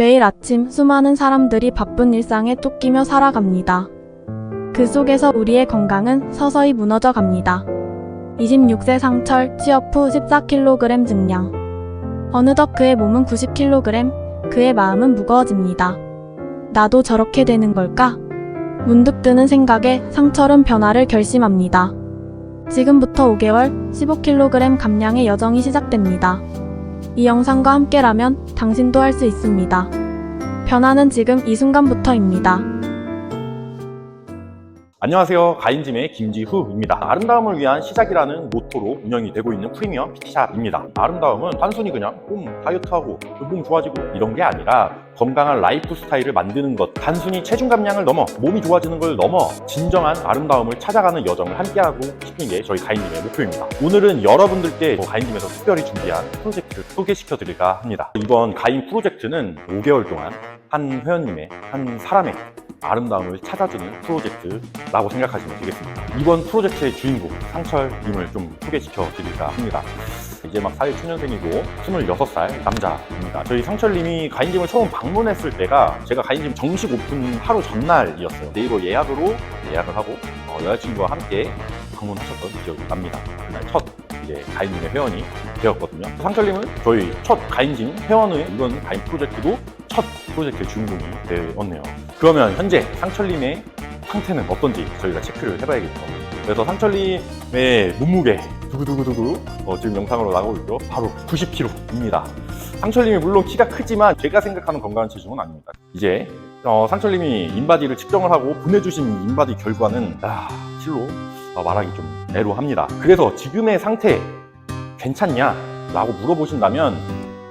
매일 아침 수많은 사람들이 바쁜 일상에 쫓기며 살아갑니다. 그 속에서 우리의 건강은 서서히 무너져 갑니다. 26세 상철 취업 후 14kg 증량. 어느덧 그의 몸은 90kg, 그의 마음은 무거워집니다. 나도 저렇게 되는 걸까? 문득 드는 생각에 상철은 변화를 결심합니다. 지금부터 5개월 15kg 감량의 여정이 시작됩니다. 이 영상과 함께라면 당신도 할 수 있습니다. 변화는 지금 이 순간부터입니다. 안녕하세요. 가인짐의 김지후입니다. 아름다움을 위한 시작이라는 모토로 운영이 되고 있는 프리미엄 PT샵입니다. 아름다움은 단순히 그냥 몸 다이어트하고 몸 좋아지고 이런 게 아니라 건강한 라이프 스타일을 만드는 것 단순히 체중 감량을 넘어 몸이 좋아지는 걸 넘어 진정한 아름다움을 찾아가는 여정을 함께하고 싶은 게 저희 가인짐의 목표입니다. 오늘은 여러분들께 가인짐에서 특별히 준비한 프로젝트를 소개시켜 드릴까 합니다. 이번 가인 프로젝트는 5개월 동안 한 회원님의 한 사람의 아름다움을 찾아주는 프로젝트라고 생각하시면 되겠습니다. 이번 프로젝트의 주인공 상철님을 좀 소개시켜 드릴까 합니다. 이제 막 사회 초년생이고 26살 남자입니다. 저희 상철님이 가인짐을 처음 방문했을 때가 제가 가인짐 정식 오픈 하루 전날이었어요. 네이버 예약으로 예약을 하고 어, 여자친구와 함께 방문하셨던 기억이 납니다. 그날 첫 이제 가인짐의 회원이 되었거든요. 상철님은 저희 첫 가인짐 회원의 이번 가인 프로젝트도 첫 프로젝트의 주인공이 되었네요. 그러면 현재 상철님의 상태는 어떤지 저희가 체크를 해봐야겠죠. 그래서 상철님의 몸무게 두구두구두구 어, 지금 영상으로 나가고 있죠. 바로 90kg입니다. 상철님이 물론 키가 크지만 제가 생각하는 건강한 체중은 아닙니다. 이제 어, 상철님이 인바디를 측정을 하고 보내주신 인바디 결과는 아, 실로 어, 말하기 좀 애로합니다. 그래서 지금의 상태 괜찮냐? 라고 물어보신다면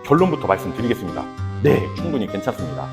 결론부터 말씀드리겠습니다. 네, 충분히 괜찮습니다.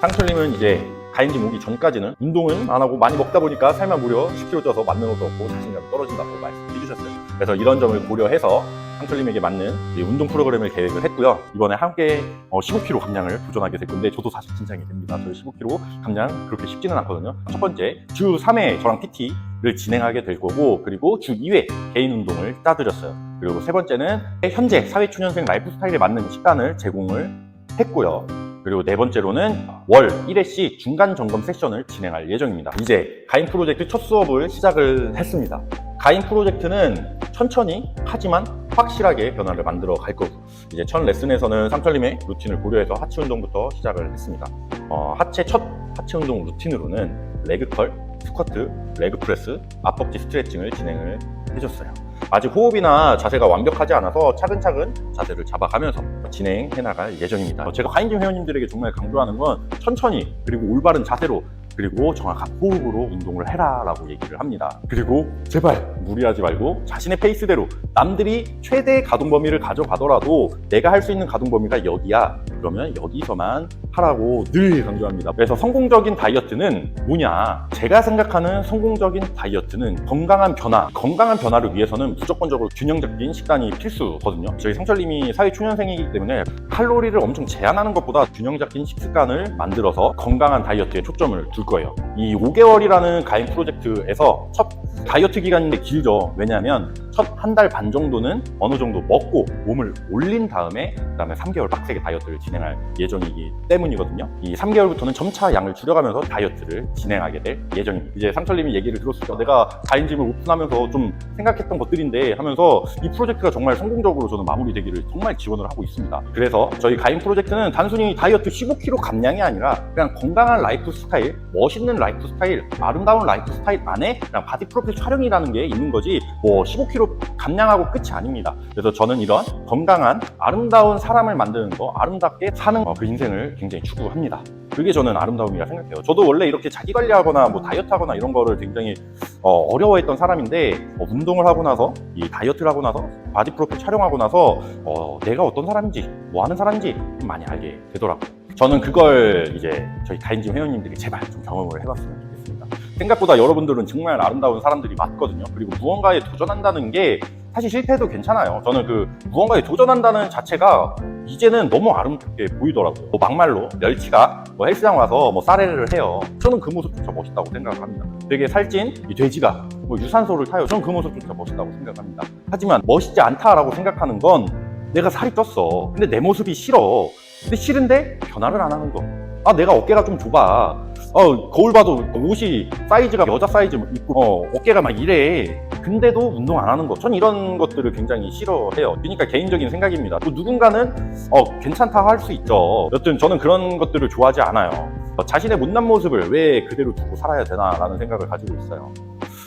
상철님은 이제 가인짐 오기 전까지는 운동은 안 하고 많이 먹다 보니까 살만 무려 10kg 쪄서 맞는 옷도 없고 자신감이 떨어진다고 말씀해 주셨어요. 그래서 이런 점을 고려해서 상철님에게 맞는 운동 프로그램을 계획을 했고요. 이번에 함께 어, 15kg 감량을 도전하게 될 건데 저도 사실 긴장이 됩니다. 저희 15kg 감량 그렇게 쉽지는 않거든요. 첫 번째 주 3회 저랑 PT를 진행하게 될 거고 그리고 주 2회 개인 운동을 따드렸어요. 그리고 세 번째는 현재 사회초년생 라이프 스타일에 맞는 식단을 제공을 했고요. 그리고 네 번째로는 월 1회씩 중간 점검 세션을 진행할 예정입니다. 이제 가인 프로젝트 첫 수업을 시작을 했습니다. 가인 프로젝트는 천천히 하지만 확실하게 변화를 만들어 갈 거고 이제 첫 레슨에서는 상철님의 루틴을 고려해서 하체 운동부터 시작을 했습니다. 어, 하체 첫 하체 운동 루틴으로는 레그컬, 스쿼트, 레그 프레스, 앞벅지 스트레칭을 진행을 해줬어요. 아직 호흡이나 자세가 완벽하지 않아서 차근차근 자세를 잡아가면서 진행해 나갈 예정입니다. 어, 제가 가인짐 회원님들에게 정말 강조하는 건 천천히 그리고 올바른 자세로 그리고 정확한 호흡으로 운동을 해라 라고 얘기를 합니다. 그리고 제발 무리하지 말고 자신의 페이스대로 남들이 최대 가동 범위를 가져가더라도 내가 할 수 있는 가동 범위가 여기야. 그러면 여기서만 하라고 늘 강조합니다. 그래서 성공적인 다이어트는 뭐냐? 제가 생각하는 성공적인 다이어트는 건강한 변화, 건강한 변화를 위해서는 무조건적으로 균형 잡힌 식단이 필수거든요. 저희 상철님이 사회 초년생이기 때문에 칼로리를 엄청 제한하는 것보다 균형 잡힌 식습관을 만들어서 건강한 다이어트에 초점을 둘 거예요. 이 5개월이라는 가인 프로젝트에서 첫 다이어트 기간인데 길죠. 왜냐하면 첫 한 달 반 정도는 어느 정도 먹고 몸을 올린 다음에 그다음에 3개월 빡세게 다이어트를 진행할 예정이기 때문이거든요. 이 3개월부터는 점차 양을 줄여가면서 다이어트를 진행하게 될 예정입니다. 이제 상철님이 얘기를 들었을 때 내가 가인짐을 오픈하면서 좀 생각했던 것들인데 하면서 이 프로젝트가 정말 성공적으로 저는 마무리되기를 정말 지원을 하고 있습니다. 그래서 저희 가인 프로젝트는 단순히 다이어트 15kg 감량이 아니라 그냥 건강한 라이프 스타일, 멋있는 라이프 스타일, 아름다운 라이프 스타일 안에 그냥 바디 프로필 촬영이라는 게 있는 거지 뭐 15kg 감량하고 끝이 아닙니다. 그래서 저는 이런 건강한 아름다운 사람을 만드는 거, 아름답게 사는 거, 그 인생을 굉장히 추구합니다. 그게 저는 아름다움이라 생각해요. 저도 원래 이렇게 자기 관리하거나 뭐 다이어트하거나 이런 거를 굉장히 어, 려워했던 사람인데 어, 운동을 하고 나서 이 다이어트를 하고 나서 바디 프로필 촬영하고 나서 어, 내가 어떤 사람인지 뭐 하는 사람인지 좀 많이 알게 되더라고요. 저는 그걸 이제 저희 가인짐 회원님들이 제발 좀 경험을 해봤으면 좋겠습니다. 생각보다 여러분들은 정말 아름다운 사람들이 많거든요. 그리고 무언가에 도전한다는 게 사실 실패해도 괜찮아요. 저는 그 무언가에 도전한다는 자체가 이제는 너무 아름답게 보이더라고요. 뭐 막말로 멸치가 뭐 헬스장 와서 뭐 사례를 해요. 저는 그 모습조차 멋있다고 생각을 합니다. 되게 살찐 이 돼지가 뭐 유산소를 타요. 저는 그 모습조차 멋있다고 생각합니다. 하지만 멋있지 않다라고 생각하는 건 내가 살이 쪘어. 근데 내 모습이 싫어. 근데 싫은데 변화를 안 하는 거. 아 내가 어깨가 좀 좁아. 어 거울 봐도 옷이 사이즈가 여자 사이즈 입고 어, 어깨가 막 이래. 근데도 운동 안 하는 거. 전 이런 것들을 굉장히 싫어해요. 그러니까 개인적인 생각입니다. 또 누군가는 어 괜찮다 할 수 있죠. 여튼 저는 그런 것들을 좋아하지 않아요. 어, 자신의 못난 모습을 왜 그대로 두고 살아야 되나라는 생각을 가지고 있어요.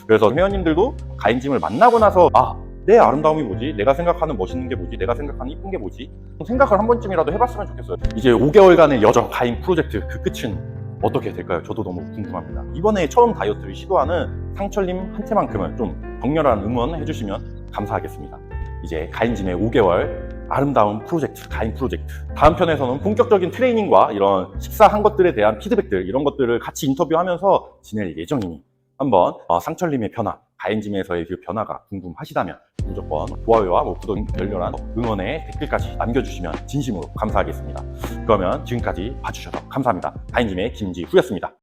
그래서 회원님들도 가인짐을 만나고 나서 아, 내 아름다움이 뭐지? 내가 생각하는 멋있는 게 뭐지? 내가 생각하는 이쁜 게 뭐지? 생각을 한 번쯤이라도 해봤으면 좋겠어요. 이제 5개월간의 여정 가인 프로젝트 그 끝은 어떻게 될까요? 저도 너무 궁금합니다. 이번에 처음 다이어트를 시도하는 상철님 한테만큼은 좀 격렬한 응원 해주시면 감사하겠습니다. 이제 가인짐의 5개월 아름다운 프로젝트, 가인 프로젝트. 다음 편에서는 본격적인 트레이닝과 이런 식사한 것들에 대한 피드백들, 이런 것들을 같이 인터뷰하면서 지낼 예정이니 한번 어, 상철님의 변화, 가인짐에서의 그 변화가 궁금하시다면 무조건 좋아요와 뭐 구독, 열렬한 응원의 댓글까지 남겨주시면 진심으로 감사하겠습니다. 그러면 지금까지 봐주셔서 감사합니다. 가인짐의 김지후였습니다.